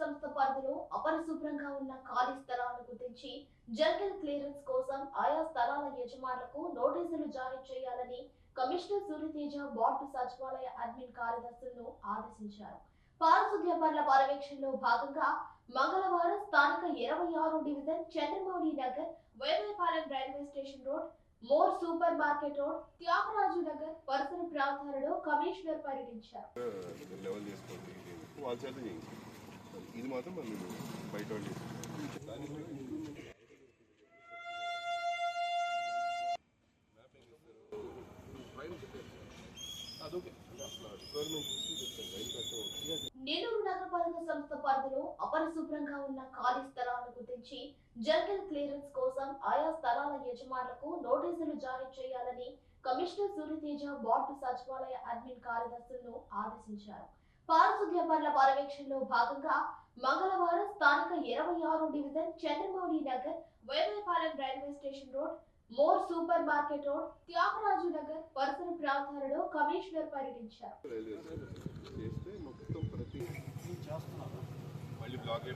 సంస్థ పరిధిలో అపరిశుభ్రంగా ఉన్న ఖాళీ స్థలాలను గుర్తించి జనరల్ క్లియరెన్స్ కోసం ఆయా స్థలాల యజమానులకు నోటీసులు జారీ చేయాలని కమిషనర్ సూర్యతేజ బార్డు సచివాలయ అడ్మిన్ కార్యదర్శులను ఆదేశించారు. పారిశుద్ధ్య పనుల పర్యవేక్షణలో భాగంగా మంగళవారం స్థానిక ఇరవై ఆరు division Chandramouli Nagar Vedayapalem railway station road More super market road Thyagaraju Nagar పరిసర ప్రాంతాలలో కమిషనర్ పర్యటించారు. ఇది మాత్రం మళ్ళీ బయట వాళ్ళు నెల్లూరు నగరపాలక సంస్థ పరిధిలో అపరిశుభ్రంగా ఉన్న ఖాళీ స్థలాలను గుర్తించి జంగల్ క్లియరెన్స్ కోసం ఆయా స్థలాల యజమానులకు నోటీసులు జారీ చేయాలని కమిషనర్ సూర్యతేజ బోర్డు సచివాలయ అడ్మిన్ కార్యదర్శులను ఆదేశించారు. పారిశుద్ధ్య పనుల పర్యవేక్షణలో భాగంగా మంగళవారం స్థానిక ఇరవై ఆరు division Chandramouli Nagar Vedayapalem railway station road More super market road Thyagaraju Nagar పరిసర ప్రాంతాలలో కమిషనర్ పర్యటించారు. మళ్ళీ బ్లాక్